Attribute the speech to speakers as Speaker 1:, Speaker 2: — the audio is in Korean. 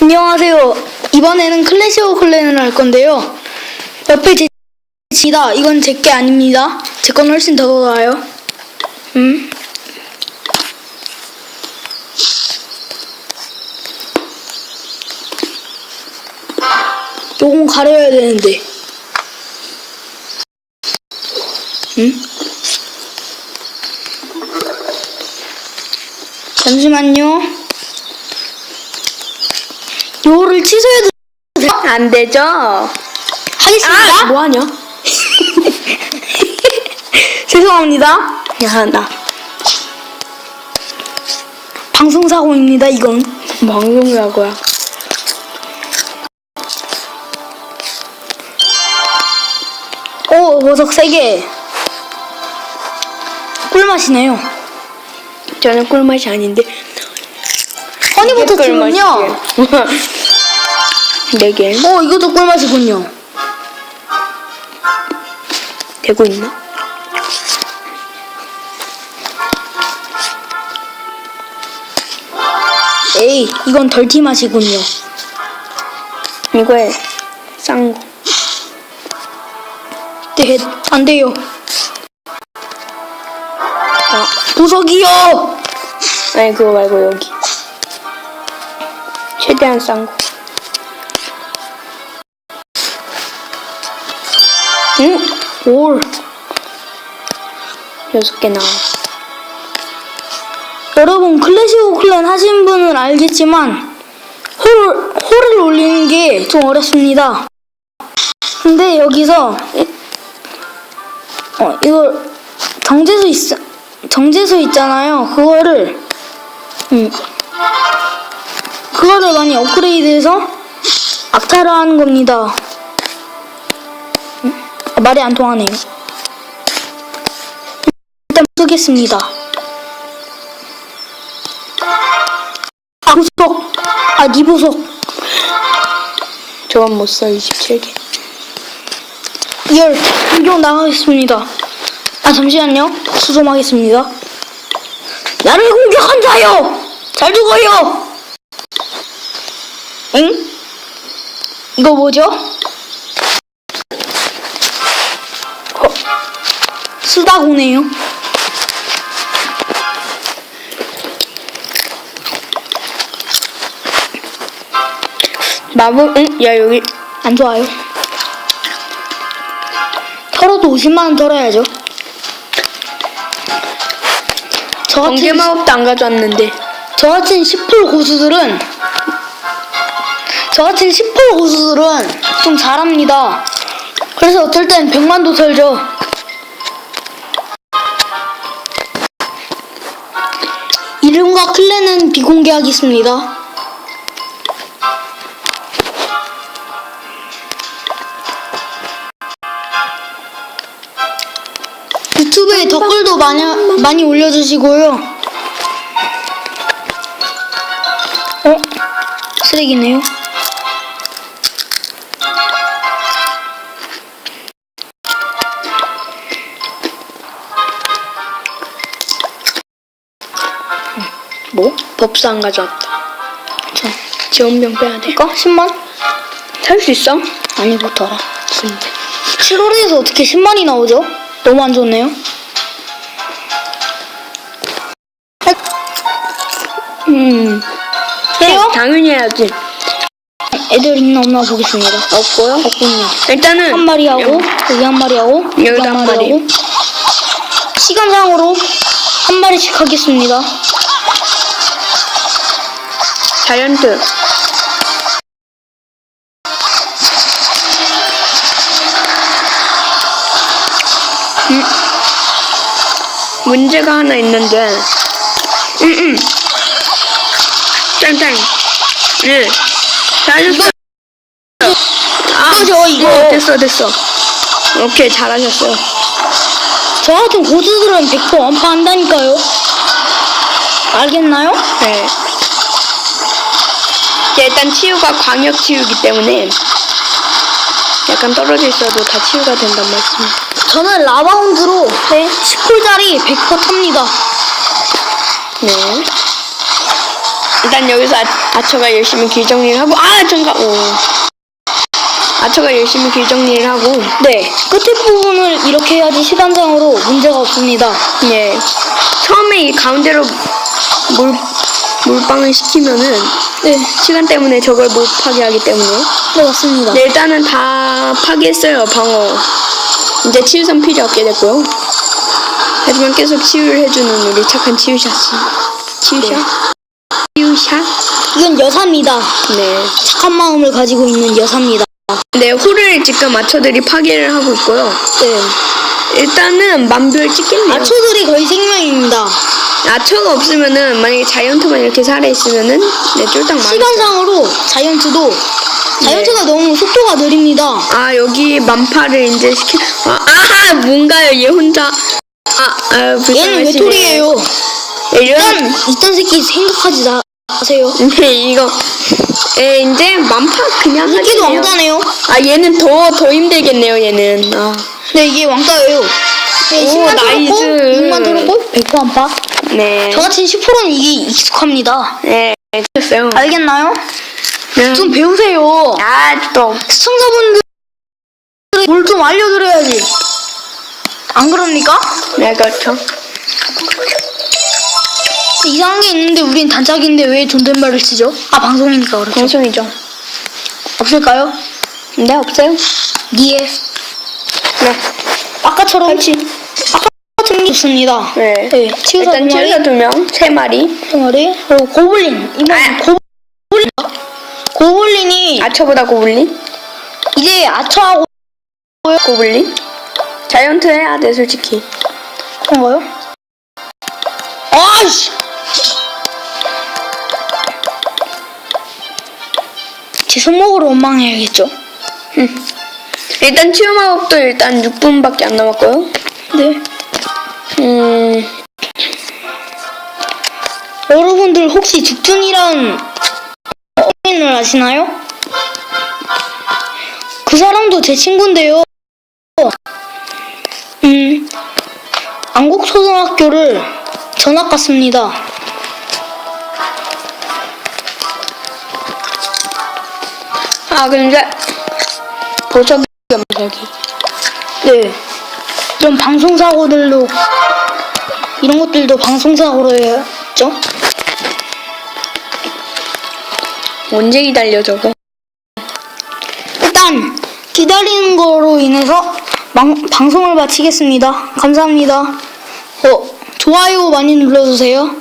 Speaker 1: 안녕하세요. 이번에는 클래시 오브 클랜을 할 건데요. 옆에 제 지다. 이건 제 게 아닙니다. 제 건 훨씬 더 나아요. 음. 요건 가려야 되는데. 음? 잠시만요. 요거를 취소해도 돼요?
Speaker 2: 안 되죠?
Speaker 1: 하겠습니다.
Speaker 2: 뭐 하냐?
Speaker 1: 죄송합니다.
Speaker 2: 야, 나
Speaker 1: 방송사고입니다, 이건.
Speaker 2: 방송이라고야.
Speaker 1: 오, 버섯 3개. 꿀맛이네요.
Speaker 2: 저는 꿀맛이 아닌데.
Speaker 1: 허니버터 튀군요.
Speaker 2: 네 개.
Speaker 1: 어, 이것도 꿀맛이군요.
Speaker 2: 되고 있나?
Speaker 1: 에이, 이건 덜티 맛이군요.
Speaker 2: 이거에 싼 거.
Speaker 1: 네, 안 돼요.
Speaker 2: 아,
Speaker 1: 보석이요!
Speaker 2: 아니 그거 말고 여기. 최대한 싼 거.
Speaker 1: 응? 올.
Speaker 2: 여섯 개 나와.
Speaker 1: 여러분, 클래시 오브 클랜 하신 분은 알겠지만, 홀, 홀을 올리는 게 좀 어렵습니다. 근데 여기서, 어, 이걸, 정제수 있, 정제수 있잖아요. 그거를, 음, 그거를 많이 업그레이드해서 악타를 하는 겁니다. 음, 아, 말이 안 통하네요. 일단 쓰겠습니다. 아, 보석! 아, 니 보석!
Speaker 2: 저건 못 써, 27개.
Speaker 1: 열, 공격 나가겠습니다. 아, 잠시만요. 수som하겠습니다. 나를 공격한 자요! 잘 죽어요! 엥? 이거 뭐죠? 수다고네요.
Speaker 2: 마법, 응? 야, 여기.
Speaker 1: 안 좋아요. 털어도 50만원 털어야죠. 저
Speaker 2: 번개
Speaker 1: 같은,
Speaker 2: 마법도 안 가져왔는데.
Speaker 1: 저 같은 10풀 고수들은, 저 같은 10풀 고수들은 좀 잘합니다. 그래서 어쩔 땐 100만도 털죠. 이름과 클랜은 비공개하겠습니다. 유튜브에 댓글도 많이, 많이 올려주시고요. 어? 쓰레기네요.
Speaker 2: 뭐? 법사 안 가져왔다.
Speaker 1: 자,
Speaker 2: 지원병 빼야 돼.
Speaker 1: 이거 10만?
Speaker 2: 살 수 있어?
Speaker 1: 아니, 못 알아.
Speaker 2: 근데.
Speaker 1: 7월에서 어떻게 10만이 나오죠? 너무 안 좋네요.
Speaker 2: 음.
Speaker 1: 해요?
Speaker 2: 당연히 해야지.
Speaker 1: 애들 있나 없나 보겠습니다.
Speaker 2: 없고요.
Speaker 1: 없군요.
Speaker 2: 일단은.
Speaker 1: 한 마리 하고, 여기 한 마리 하고, 여기
Speaker 2: 여기도
Speaker 1: 한 마리. 하고. 시간상으로 한 마리씩 하겠습니다.
Speaker 2: 자이언트. 음. 문제가 하나 있는데. 음, 음. 짱짱. 네. 잘하셨어요. 아,
Speaker 1: 이거죠, 이거.
Speaker 2: 네, 됐어, 됐어. 오케이, 잘하셨어요.
Speaker 1: 저 같은 고수들은 100% 완파한다니까요. 알겠나요?
Speaker 2: 네. 일단 치유가 광역 치유기 때문에 약간 떨어져 있어도 다 치유가 된단 말씀.
Speaker 1: 저는 라바운드로 네, 10쿨짜리 100% 탑니다.
Speaker 2: 네. 일단 여기서 아, 아처가 열심히 길 정리를 하고 아 잠깐 오 아처가 열심히 길 정리를 하고
Speaker 1: 네. 끝에 부분을 이렇게 해야지 시간상으로 문제가 없습니다.
Speaker 2: 예 처음에 이 가운데로 물 물방을 시키면은
Speaker 1: 네.
Speaker 2: 시간 때문에 저걸 못 파괴하기 때문에
Speaker 1: 네, 맞습니다.
Speaker 2: 네, 일단은 다 파괴했어요 방어 이제 치유선 필요 없게 됐고요 하지만 계속 치유를 해주는 우리 착한 치유샷이 치유샷
Speaker 1: 네.
Speaker 2: 치유샷
Speaker 1: 이건 여사입니다.
Speaker 2: 네
Speaker 1: 착한 마음을 가지고 있는 여사입니다.
Speaker 2: 네, 홀을 지금 아처들이 파괴를 하고 있고요.
Speaker 1: 네.
Speaker 2: 일단은 만별 찍겠네요.
Speaker 1: 아초들이 거의 생명입니다.
Speaker 2: 아처가 없으면은 만약에 자이언트만 이렇게 살아 있으면은 네, 쫄딱 망.
Speaker 1: 시간상으로 자이언트도 자이언트가 너무 속도가 느립니다.
Speaker 2: 아 여기 만파를 이제 시켜. 아, 아하 뭔가요 얘 혼자. 아, 아 불쌍하시네.
Speaker 1: 얘는 외톨이에요.
Speaker 2: 네,
Speaker 1: 일단. 이딴 새끼 생각하지 마- 마세요.
Speaker 2: 네 이거. 예 이제 만파 그냥 하겠네요.
Speaker 1: 왕따네요.
Speaker 2: 아 얘는 더 더 힘들겠네요 얘는. 아.
Speaker 1: 네, 이게 왕따예요. 네,
Speaker 2: 오,
Speaker 1: 10만
Speaker 2: 나이스.
Speaker 1: 들었고, 6만 들었고, 100도 안 파.
Speaker 2: 네.
Speaker 1: 저같은 10%는 이게 익숙합니다.
Speaker 2: 네. 됐어요.
Speaker 1: 알겠나요?
Speaker 2: 네.
Speaker 1: 좀 배우세요.
Speaker 2: 아 또.
Speaker 1: 시청자분들 뭘 좀 알려드려야지. 안 그럽니까?
Speaker 2: 네 그렇죠.
Speaker 1: 이상한 게 있는데 우린 단짝인데 왜 존댓말을 쓰죠? 아 방송이니까 그렇죠.
Speaker 2: 방송이죠.
Speaker 1: 없을까요?
Speaker 2: 네 없어요.
Speaker 1: 니에
Speaker 2: 네.
Speaker 1: 아까처럼 아까 같은 게 있습니다.
Speaker 2: 네.
Speaker 1: 네, 치우사 두
Speaker 2: 일단
Speaker 1: 마리,
Speaker 2: 치우사 두 명, 세 마리.
Speaker 1: 세 마리, 그리고 고블린. 이번
Speaker 2: 아.
Speaker 1: 고블린 고블린이
Speaker 2: 아처보다 고블린?
Speaker 1: 이제 아처하고
Speaker 2: 고블린? 자이언트 해야 돼 솔직히.
Speaker 1: 그런가요? 아이씨! 제 손목으로 원망해야겠죠?
Speaker 2: 일단 치유 마법도 일단 6분밖에 안 남았고요.
Speaker 1: 네.
Speaker 2: 음,
Speaker 1: 여러분들 혹시 죽준이란 어린을 아시나요? 그 사람도 제 친구인데요. 음, 안국초등학교를 전학 갔습니다.
Speaker 2: 아 근데 보석이 여기.
Speaker 1: 네. 이런 방송사고들도, 이런 것들도 방송사고로 해야죠?
Speaker 2: 언제 기다려 저거?
Speaker 1: 일단, 기다리는 거로 인해서 망- 방송을 마치겠습니다. 감사합니다. 어, 좋아요 많이 눌러주세요.